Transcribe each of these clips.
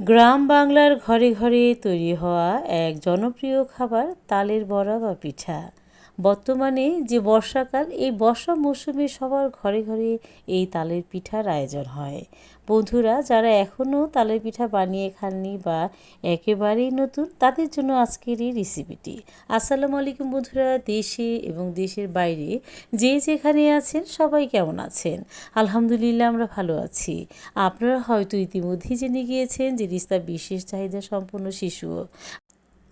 গ্রাম বাংলার ঘরে ঘরে তৈরি হওয়া এক জনপ্রিয় খাবার তালের বড়া বা পিঠা। বর্তমানে যে বর্ষাকাল, এই বর্ষা মৌসুমে সবার ঘরে ঘরে এই তালের পিঠার আয়োজন হয়। বন্ধুরা, যারা এখনও তালের পিঠা বানিয়ে খাননি বা একেবারেই নতুন, তাদের জন্য আজকের এই রেসিপিটি আসসালামু আলাইকুম বন্ধুরা, দেশে এবং দেশের বাইরে যে যেখানে আছেন, সবাই কেমন আছেন? আলহামদুলিল্লাহ, আমরা ভালো আছি। আপনারা হয়তো ইতিমধ্যেই জেনে গিয়েছেন যে রিস্তা বিশেষ চাহিদা সম্পন্ন শিশু।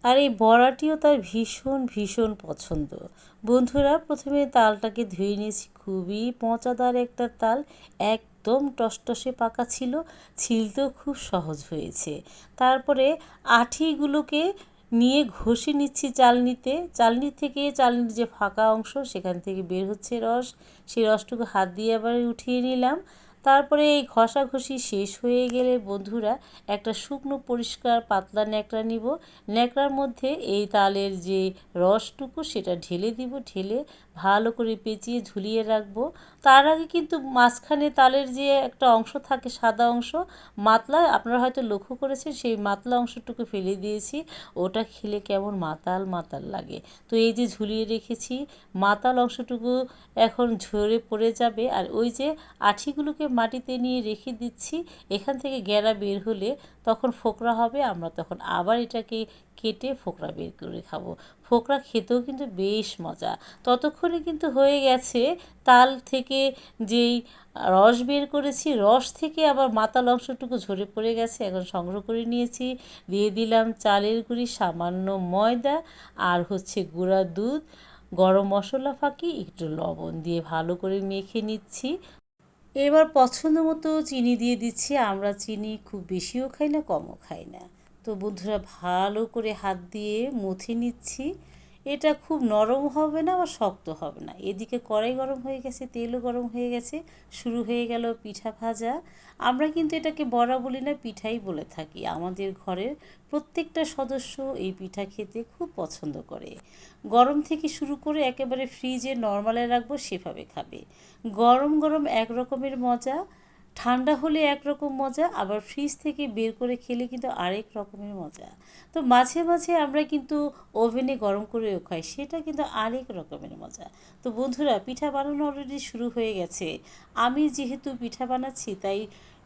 আর এই বড়াটিও তার ভীষণ ভীষণ পছন্দ। বন্ধুরা, প্রথমে তালটাকে ধুয়ে নিয়েছি, খুবই মজাদার একটা তাল এক একদম টসটসে পাকা ছিল, ছিলতেও খুব সহজ হয়েছে। তারপরে আঠিগুলোকে নিয়ে ঘষে নিচ্ছি চালনিতে, চালনি থেকে চালনির যে ফাঁকা অংশ, সেখান থেকে বের হচ্ছে রস। সেই রসটুকু হাত দিয়ে আবার উঠিয়ে নিলাম। তারপরে এই ঘষাঘষি শেষ হয়ে গেলে বন্ধুরা একটা শুকনো পরিষ্কার পাতলা ন্যাকড়া নিব। ন্যাকড়ার মধ্যে এই তালের যে রসটুকু সেটা ঢেলে দিব, ঢেলে ভালো করে পেঁচিয়ে ঝুলিয়ে রাখব। তার আগে কিন্তু মাঝখানে তালের যে একটা অংশ থাকে সাদা অংশ, মাতলা আপনারা হয়তো লক্ষ্য করেছেন সেই মাতলা অংশটুকু ফেলে দিয়েছি। ওটা খেলে কেমন মাতাল মাতাল লাগে। তো এই যে ঝুলিয়ে রেখেছি, মাতাল অংশটুকু এখন ঝরে পড়ে যাবে। আর ওই যে আঠিগুলোকে মাটিতে নিয়ে রেখে দিচ্ছি, এখান থেকে গ্যারা বের হলে তখন ফোকরা হবে, আমরা তখন আবার এটাকে কেটে ফোকরা বের করে খাব। ফোকরা খেতেও কিন্তু বেশ মজা। ততক্ষণে কিন্তু হয়ে গেছে তাল থেকে যেই রস বের করেছি, রস থেকে আবার মাতাল অংশটুকু ঝরে পড়ে গেছে, এখন সংগ্রহ করে নিয়েছি। দিয়ে দিলাম চালের গুঁড়ি, সামান্য ময়দা আর হচ্ছে গুঁড়া দুধ, গরম মশলা ফাঁকি, একটু লবণ দিয়ে ভালো করে মেখে নিচ্ছি। এবার পছন্দ মতো চিনি দিয়ে দিচ্ছি। আমরা চিনি খুব বেশিও খাই না, কমও খাই না। তো বন্ধুরা, ভালো করে হাত দিয়ে মথে নিচ্ছি। এটা খুব নরম হবে না বা শক্ত হবে না। এদিকে কড়াই গরম হয়ে গেছে, তেলও গরম হয়ে গেছে, শুরু হয়ে গেল পিঠা ভাজা। আমরা কিন্তু এটাকে বড়া বলি না, পিঠাই বলে থাকি। আমাদের ঘরের প্রত্যেকটা সদস্য এই পিঠা খেতে খুব পছন্দ করে। গরম থেকে শুরু করে একেবারে ফ্রিজে নর্মালে রাখব, সেভাবে খাবে। গরম গরম এক রকমের মজা। ঠান্ডা হলে একরকম মজা, আবার ফ্রিজ থেকে বের করে খেলে কিন্তু আরেক রকমের মজা। তো মাঝে মাঝে আমরা কিন্তু ওভেনে গরম করেও খাই, সেটা কিন্তু আরেক রকমের মজা। তো বন্ধুরা, পিঠা বানানো অলরেডি শুরু হয়ে গেছে। আমি যেহেতু পিঠা বানাচ্ছি, তাই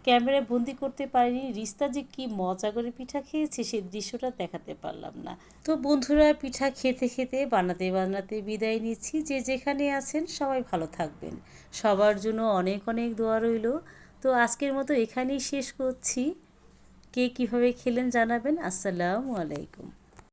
ক্যামেরায় বন্দি করতে পারিনি। রিস্তা যে কি মজা করে পিঠা খেয়েছে সেই দৃশ্যটা দেখাতে পারলাম না। তো বন্ধুরা, পিঠা খেতে খেতে, বানাতে বানাতে বিদায় নিচ্ছি। যে যেখানে আছেন, সবাই ভালো থাকবেন। সবার জন্য অনেক অনেক দোয়া রইল। তো আজকের মতো এখানেই শেষ করছি। কে কীভাবে খেলেন জানাবেন। আসসালামু আলাইকুম।